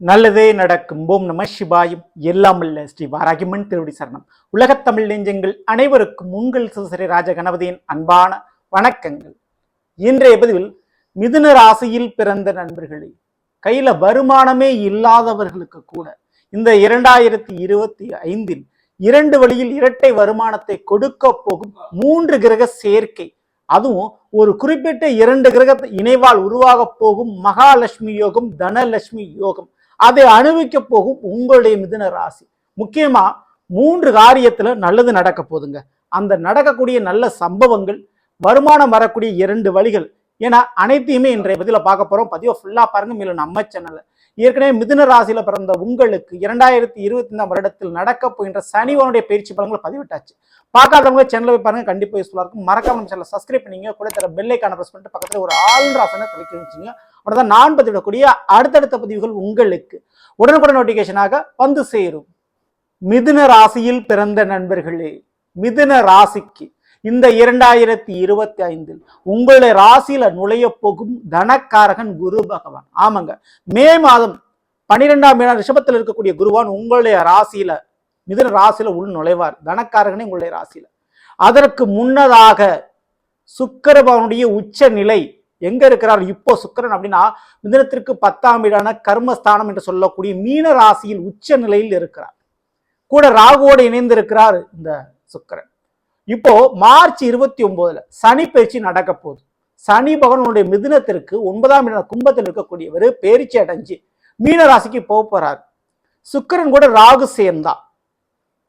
நல்லதே நடக்கும். ஓம் நம சிவாயும். எல்லாம் அல்ல ஸ்ரீ வாராகிமன் திருவடி சரணம். உலகத்தமிழ் நெஞ்சங்கள் அனைவருக்கும் உங்கள் சிவசரி ராஜ கணபதியின் அன்பான வணக்கங்கள். இன்றைய பதிவில் மிதுன ராசியில் பிறந்த நண்பர்களே கையில வருமானமே இல்லாதவர்களுக்கு கூட இந்த இரண்டாயிரத்தி இருபத்தி ஐந்தில் இரண்டு வழியில் இரட்டை வருமானத்தை கொடுக்க போகும் மூன்று கிரக சேர்க்கை. அதுவும் ஒரு குறிப்பிட்ட இரண்டு கிரகத்தை இணைவால் உருவாக போகும் மகாலட்சுமி யோகம் தனலட்சுமி யோகம். அதை அனுபவிக்க போகும் உங்களுடைய மிதுன ராசி. முக்கியமா மூன்று காரியத்துல நல்லது நடக்க போகுதுங்க. அந்த நடக்கக்கூடிய நல்ல சம்பவங்கள் வருமானம் வரக்கூடிய இரண்டு வழிகள். ஏன்னா அனைத்தையுமே இன்றைய பதில பார்க்க போறோம். பதிவை ஃபுல்லா பாருங்க. மேலும் நம்ம சேனல்ல ஏற்கனவே மிதுன ராசியில பிறந்த உங்களுக்கு இரண்டாயிரத்தி இருபத்தி ஐந்தாம் வருடத்தில் நடக்க போகின்ற சனிவனுடைய பயிற்சி பலன்களை பதிவிட்டாச்சு. பார்க்காதவங்க சேனலை போய் பாருங்க கண்டிப்பாக யூஸ்ஃபுல்லாக இருக்கும். மறக்காம நம்ம சேனலை சப்ஸ்கிரைப் பண்ணீங்க கூட தர பெல்லைக்கான ப்ரெஸ் பண்ணிட்டு பக்கத்தில் ஒரு ஆல் ராசனை தலைக்க வச்சுங்க தான் நான் பதிவிடக்கூடிய அடுத்தடுத்த பதிவுகள் உங்களுக்கு. உடனுக்குடன் நோட்டிஃபிகேஷனாக வந்து சேரும். மிதுன ராசியில் பிறந்த நண்பர்களே மிதுன ராசிக்கு இந்த இரண்டாயிரத்தி இருபத்தி ஐந்தில் உங்களுடைய ராசியில நுழைய போகும் தனக்காரகன் குரு பகவான். ஆமாங்க. மே மாதம் பனிரெண்டாம் இடம் ரிஷபத்தில் இருக்கக்கூடிய குருவான் உங்களுடைய ராசியில மிதுன ராசியில உள் நுழைவார். தனக்காரகனே உங்களுடைய ராசியில. அதற்கு முன்னதாக சுக்கிரபவனுடைய உச்ச நிலை எங்க இருக்கிறார்? இப்போ சுக்கிரன் அப்படின்னா மிதனத்திற்கு பத்தாம் வீடான கர்மஸ்தானம் என்று சொல்லக்கூடிய மீன ராசியில் உச்ச நிலையில் இருக்கிறார். கூட ராகுவோடு இணைந்திருக்கிறார் இந்த சுக்கிரன். இப்போ மார்ச் இருபத்தி ஒன்பதுல சனி பயிற்சி நடக்க போகுது. சனி பகவானுடைய மிதுனத்திற்கு ஒன்பதாம் இடம் கும்பத்தில் இருக்கக்கூடியவர் பேரிச்சி அடைஞ்சு மீனராசிக்கு போக போறார். சுக்கரன் கூட ராகு சேர்ந்தா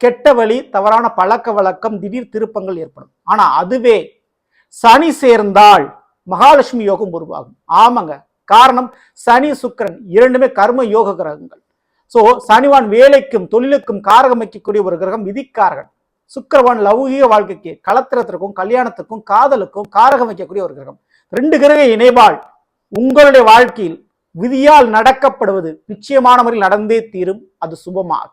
கெட்ட வழி தவறான பழக்க வழக்கம் திடீர் திருப்பங்கள் ஏற்படும். ஆனா அதுவே சனி சேர்ந்தால் மகாலட்சுமி யோகம் உருவாகும். ஆமாங்க. காரணம் சனி சுக்கிரன் இரண்டுமே கர்ம யோக கிரகங்கள். சோ சனிவான் வேலைக்கும் தொழிலுக்கும் காரகம் வைக்கக்கூடிய ஒரு கிரகம் விதிக்காரகன். சுக்கிரவான் லௌகிக வாழ்க்கைக்கு கலத்திரத்திற்கும் கல்யாணத்துக்கும் காதலுக்கும் காரகம் வைக்கக்கூடிய ஒரு கிரகம். ரெண்டு கிரக இணைவாள் உங்களுடைய வாழ்க்கையில் விதியால் நடக்கப்படுவது நிச்சயமான முறையில் நடந்தே தீரும். அது சுபமாக.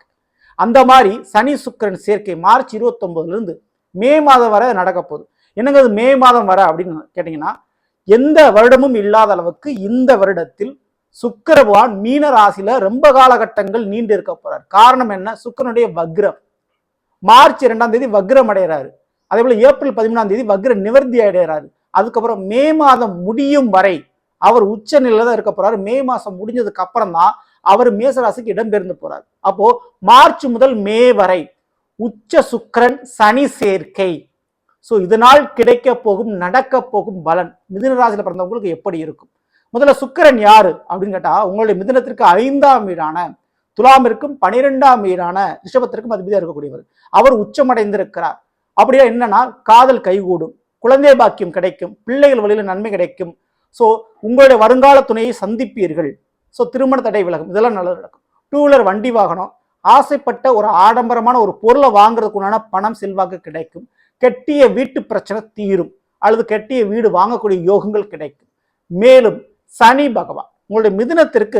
அந்த மாதிரி சனி சுக்கிரன் சேர்க்கை மார்ச் இருபத்தொன்பதுலேருந்து மே மாதம் வரை நடக்க போகுது. என்னங்க அது மே மாதம் வர அப்படின்னு கேட்டிங்கன்னா எந்த வருடமும் இல்லாத அளவுக்கு இந்த வருடத்தில் சுக்கரவான் மீன ராசியில் ரொம்ப காலகட்டங்கள் நீண்டு இருக்க போறார். காரணம் என்ன? சுக்கிரனுடைய வக்ரம். மார்ச் ரெண்டாம் தேதி வக்ரம் அடைகிறாரு அதே போல ஏப்ரல் பதிமூணாம் தேதி வக்ர நிவர்த்தி அடைகிறாரு. அதுக்கப்புறம் மே மாதம் முடியும் வரை அவர் உச்ச நிலையில தான் இருக்க போறாரு. மே மாசம் முடிஞ்சதுக்கு அப்புறம் தான் அவர் மேசராசிக்கு இடம்பெயர்ந்து போறார். அப்போ மார்ச் முதல் மே வரை உச்ச சுக்கிரன் சனி சேர்க்கை. ஸோ இதனால் கிடைக்க போகும் நடக்க போகும் பலன் மிதுன பிறந்தவங்களுக்கு எப்படி இருக்கும்? முதல்ல சுக்கிரன் யாரு அப்படின்னு கேட்டா உங்களுடைய மிதுனத்திற்கு ஐந்தாம் வீடான துலாமிற்கும் பனிரெண்டாம் வீடான ரிஷபத்திற்கும் அதிபதியாக இருக்கக்கூடியவர். அவர் உச்சமடைந்திருக்கிறார். அப்படியா என்னன்னா காதல் கைகூடும் குழந்தை பாக்கியம் கிடைக்கும் பிள்ளைகள் வழியில் நன்மை கிடைக்கும். ஸோ உங்களுடைய வருங்கால துணையை சந்திப்பீர்கள். ஸோ திருமண தடை விலகும். இதெல்லாம் நல்லது நடக்கும். டூ வீலர் வண்டி வாகனம். ஆசைப்பட்ட ஒரு ஆடம்பரமான ஒரு பொருளை வாங்குறதுக்கு உண்டான பணம் செல்வாக்கு கிடைக்கும். கெட்டிய வீட்டு பிரச்சனை தீரும். அல்லது கெட்டிய வீடு வாங்கக்கூடிய யோகங்கள் கிடைக்கும். மேலும் சனி பகவான் உங்களுடைய மிதுனத்திற்கு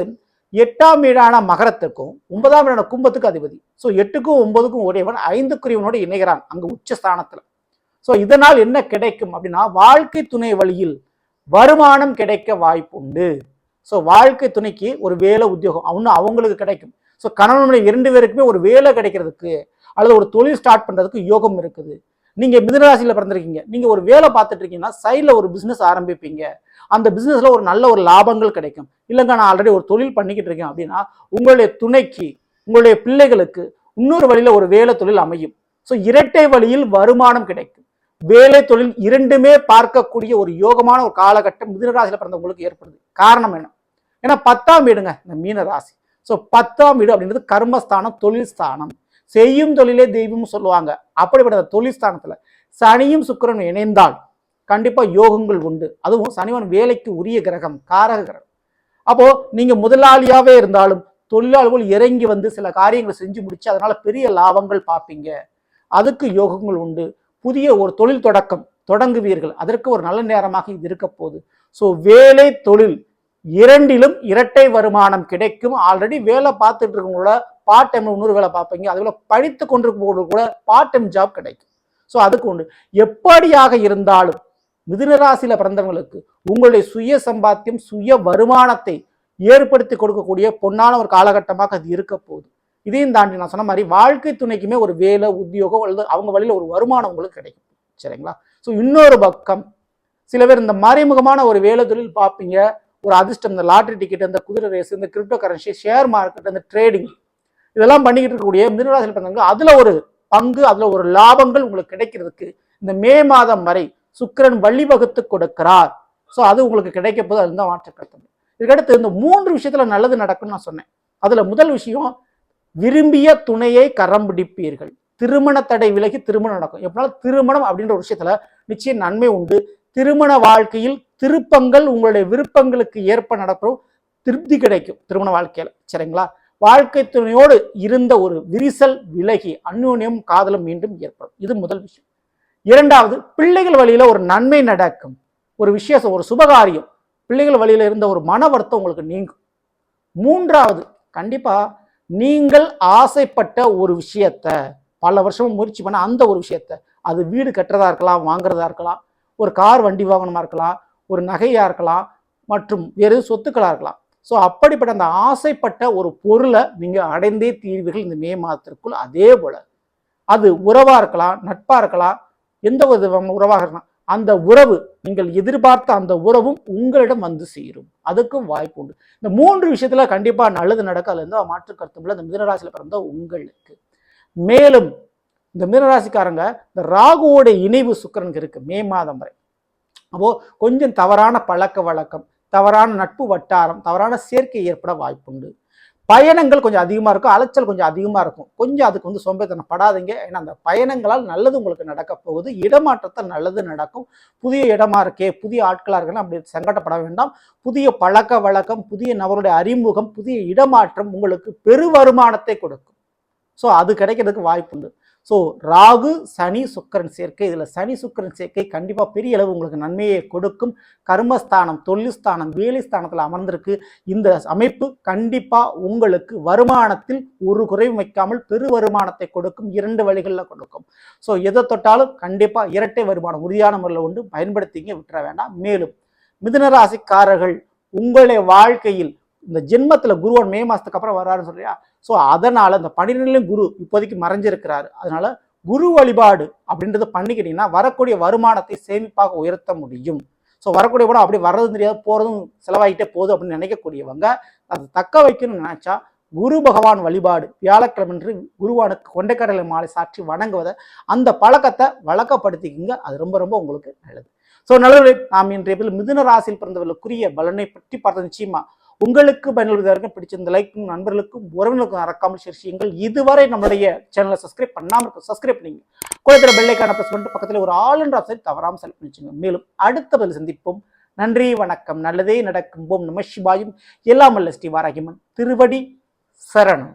எட்டாம் வீடான மகரத்துக்கும் ஒன்பதாம் வீடான கும்பத்துக்கும் அதிபதி. ஸோ எட்டுக்கும் ஒன்பதுக்கும் உடையவன் ஐந்துக்குரியவனோடு இணைகிறான் அங்கே உச்சஸ்தானத்தில் ஸோ இதனால் என்ன கிடைக்கும் அப்படின்னா வாழ்க்கை துணை வழியில் வருமானம் கிடைக்க வாய்ப்புண்டு. ஸோ வாழ்க்கை துணைக்கு ஒரு வேலை உத்தியோகம் இன்னும் அவங்களுக்கு கிடைக்கும். ஸோ கணவன் இரண்டு பேருக்குமே ஒரு வேலை கிடைக்கிறதுக்கு அல்லது ஒரு தொழில் ஸ்டார்ட் பண்ணுறதுக்கு யோகம் இருக்குது. நீங்க மிதனராசியில் பிறந்திருக்கீங்க. நீங்க ஒரு வேலை பார்த்துட்டு இருக்கீங்கன்னா சைட்ல ஒரு பிஸ்னஸ் ஆரம்பிப்பீங்க. அந்த பிஸ்னஸில் ஒரு நல்ல ஒரு லாபங்கள் கிடைக்கும். இல்லைங்க நான் ஆல்ரெடி ஒரு தொழில் பண்ணிக்கிட்டு இருக்கேன் அப்படின்னா உங்களுடைய துணைக்கு உங்களுடைய பிள்ளைகளுக்கு இன்னொரு வழியில ஒரு வேலை தொழில் அமையும். ஸோ இரட்டை வழியில் வருமானம் கிடைக்கும். வேலை தொழில் இரண்டுமே பார்க்கக்கூடிய ஒரு யோகமான ஒரு காலகட்டம் மிதனராசியில் பிறந்தவங்களுக்கு ஏற்படுது. காரணம் என்ன? ஏன்னா பத்தாம் வீடுங்க இந்த மீன ராசி ஸோ பத்தாம் வீடு அப்படின்றது கர்மஸ்தானம் தொழில் ஸ்தானம். செய்யும் தொழிலே தெய்வம் சொல்லுவாங்க. அப்படிப்பட்ட அந்த தொழில் சனியும் சுக்கிரனும் இணைந்தால் கண்டிப்பாக யோகங்கள் உண்டு. அதுவும் சனிவன் வேலைக்கு உரிய கிரகம் காரக கிரகம். அப்போது நீங்கள் முதலாளியாகவே இருந்தாலும் தொழிலாளர்கள் இறங்கி வந்து சில காரியங்களை செஞ்சு முடிச்சு அதனால் பெரிய லாபங்கள் பார்ப்பீங்க. அதுக்கு யோகங்கள் உண்டு. புதிய ஒரு தொழில் தொடக்கம் தொடங்குவீர்கள். அதற்கு ஒரு நல்ல நேரமாக இது இருக்க போகுது ஸோ வேலை தொழில் இரண்டிலும் இரட்டை வருமானம் கிடைக்கும். ஆல்ரெடி வேலை பார்த்துட்டு இருக்கவங்களோட பார்ட் டைம்ல இன்னொரு வேலை பார்ப்பீங்க. அதுபோல படித்து கொண்டிருக்கும் கூட பார்ட் டைம் ஜாப் கிடைக்கும். ஸோ அதுக்கு உண்டு. எப்படியாக இருந்தாலும் மிதுனராசியில பிறந்தவங்களுக்கு உங்களுடைய சுய சம்பாத்தியம் சுய வருமானத்தை ஏற்படுத்தி கொடுக்கக்கூடிய பொன்னான ஒரு காலகட்டமாக அது இருக்க போகுது. இதையும் தாண்டி நான் சொன்ன மாதிரி வாழ்க்கை துணைக்குமே ஒரு வேலை உத்தியோகம் அல்லது அவங்க வழியில் ஒரு வருமானம் உங்களுக்கு கிடைக்கும். சரிங்களா? ஸோ இன்னொரு பக்கம் சில பேர் இந்த மறைமுகமான ஒரு வேலை தொழில் பார்ப்பீங்க. ஒரு அதிர்ஷ்டம் இந்த லாட்ரி டிக்கெட் இந்த குதிரை ரேஸ் இந்த கிரிப்டோ கரன்சி ஷேர் மார்க்கெட் இந்த ட்ரேடிங் இதெல்லாம் பண்ணிக்கிட்டு இருக்கக்கூடிய மிருகராசியில் பிறந்தவங்க அதில் ஒரு பங்கு அதில் ஒரு லாபங்கள் உங்களுக்கு கிடைக்கிறதுக்கு இந்த மே மாதம் வரை சுக்கிரன் வழிவகுத்து கொடுக்கிறார். ஸோ அது உங்களுக்கு கிடைக்க போது அதுதான் மாற்றக்கருத்து இதுக்கடுத்து இந்த மூன்று விஷயத்தில் நல்லது நடக்கும்னு நான் சொன்னேன். அதில் முதல் விஷயம் விரும்பிய துணையை கரம் பிடிப்பீர்கள். திருமண தடை விலகி திருமணம் நடக்கும். எப்படினாலும் திருமணம் அப்படின்ற ஒரு விஷயத்துல நிச்சயம் நன்மை உண்டு. திருமண வாழ்க்கையில் திருப்பங்கள் உங்களுடைய விருப்பங்களுக்கு ஏற்ப நடக்கும் திருப்தி கிடைக்கும் திருமண வாழ்க்கையில். சரிங்களா? வாழ்க்கை துணையோடு இருந்த ஒரு விரிசல் விலகி அந்யோன்யம் காதலும் மீண்டும் ஏற்படும். இது முதல் விஷயம். இரண்டாவது பிள்ளைகள் வழியில ஒரு நன்மை நடக்கும். ஒரு விசேஷம் ஒரு சுபகாரியம். பிள்ளைகள் வழியில இருந்த ஒரு மன வருத்தம் உங்களுக்கு நீங்கும். மூன்றாவது கண்டிப்பா நீங்கள் ஆசைப்பட்ட ஒரு விஷயத்த பல வருஷமும் முயற்சி பண்ண அந்த ஒரு விஷயத்த அது வீடு கட்டுறதா இருக்கலாம் வாங்குறதா இருக்கலாம் ஒரு கார் வண்டி வாகனமாக இருக்கலாம் ஒரு நகையாக இருக்கலாம் மற்றும் வேறு சொத்துக்களாக இருக்கலாம். ஸோ அப்படிப்பட்ட அந்த ஆசைப்பட்ட ஒரு பொருளை நீங்கள் அடைந்தே தீர்வீர்கள் இந்த மே மாதத்திற்குள். அதே போல் அது உறவாக இருக்கலாம் நட்பாக இருக்கலாம் எந்த ஒரு உறவாக இருக்கலாம் அந்த உறவு நீங்கள் எதிர்பார்த்த அந்த உறவும் உங்களிடம் வந்து சேரும். அதுக்கும் வாய்ப்பு உண்டு. இந்த மூன்று விஷயத்துல கண்டிப்பா நல்லது நடக்க அதுல மாற்று கருத்துள்ள இந்த மிதனராசியில பிறந்த உங்களுக்கு. மேலும் இந்த மீனராசிக்காரங்க இந்த ராகுவோட இணைவு சுக்கரனுக்கு இருக்குது மே மாதம் வரை. அப்போது கொஞ்சம் தவறான பழக்க வழக்கம் தவறான நட்பு வட்டாரம் தவறான சேர்க்கை ஏற்பட வாய்ப்புண்டு. பயணங்கள் கொஞ்சம் அதிகமாக இருக்கும் அலைச்சல் கொஞ்சம் அதிகமாக இருக்கும். கொஞ்சம் அதுக்கு வந்து சோம்பேத்தனம் படாதீங்க. ஏன்னா அந்த பயணங்களால் நல்லது உங்களுக்கு நடக்க போகுது. இடமாற்றத்தை நல்லது நடக்கும். புதிய இடமா இருக்கே புதிய ஆட்களாக இருக்குன்னு அப்படி சங்கடப்பட வேண்டாம். புதிய பழக்க வழக்கம் புதிய நபருடைய அறிமுகம் புதிய இடமாற்றம் உங்களுக்கு பெரு வருமானத்தை கொடுக்கும். ஸோ அது கிடைக்கிறதுக்கு வாய்ப்புண்டு. ஸோ ராகு சனி சுக்கரன் சேர்க்கை. இதில் சனி சுக்கரன் சேர்க்கை கண்டிப்பாக பெரிய அளவு உங்களுக்கு நன்மையை கொடுக்கும். கர்மஸ்தானம் தொழில்ஸ்தானம் வேலைஸ்தானத்தில் வேலை ஸ்தானத்தில் அமர்ந்திருக்கு. இந்த அமைப்பு கண்டிப்பாக உங்களுக்கு வருமானத்தில் ஒரு குறைவு வைக்காமல் பெரு வருமானத்தை கொடுக்கும். இரண்டு வழிகளில் கொடுக்கும். ஸோ எதை தொட்டாலும் கண்டிப்பாக இரட்டை வருமானம் உறுதியான முறையில் உண்டு பயன்படுத்திங்க விட்டுற வேண்டாம். மேலும் மிதனராசிக்காரர்கள் உங்களுடைய வாழ்க்கையில் இந்த ஜென்மத்தில் குருவன் மே மாதத்துக்கு அப்புறம் வர்றாருன்னு சொல்றியா? ஸோ அதனால் இந்த பன்னிரெண்டுலையும் குரு இப்போதைக்கு மறைஞ்சிருக்கிறாரு. அதனால் குரு வழிபாடு அப்படின்றத பண்ணிக்கிட்டீங்கன்னா வரக்கூடிய வருமானத்தை சேமிப்பாக உயர்த்த முடியும். ஸோ வரக்கூடிய படம் அப்படி வர்றதும் தெரியாது போகிறதும் செலவாகிட்டே போகுது அப்படின்னு நினைக்கக்கூடியவங்க அதை தக்க வைக்கணும்னு நினச்சா குரு பகவான் வழிபாடு வியாழக்கிழமன்று குருவானுக்கு கொண்டைக்கடலை மாலை சாற்றி வணங்குவதை அந்த பழக்கத்தை வழக்கப்படுத்திக்கிங்க. அது ரொம்ப ரொம்ப உங்களுக்கு நல்லது. ஸோ நல்லது நாம் இன்றைய மிதுன ராசியில் பிறந்தவர்களுக்குரிய பலனை பற்றி பார்த்த நிச்சயமா உங்களுக்கு பயனுள்ளதாக பிடிச்சிருந்த லைக்கும் நண்பர்களுக்கும் உறவினருக்கும் மறக்காமல் ஷேர் செய்யுங்கள். இதுவரை நம்மளுடைய சேனலை சப்ஸ்கிரைப் பண்ணாமல் இருக்கும் சப்ஸ்கிரைப் பண்ணிங்க. குளத்திர பெல்லைக்கான ப்ரெஸ் பண்ணிட்டு பக்கத்தில் ஒரு ஆல் என்ற ஆப்ஷன் தவறாமல் செலக்ட் பண்ணிச்சுங்க மேலும் அடுத்த பதில் சந்திப்போம். நன்றி வணக்கம். நல்லதே நடக்கும். போம் நம சிவாயும். எல்லாம் அல்ல ஸ்ரீ வாராகிமன் திருவடி சரணம்.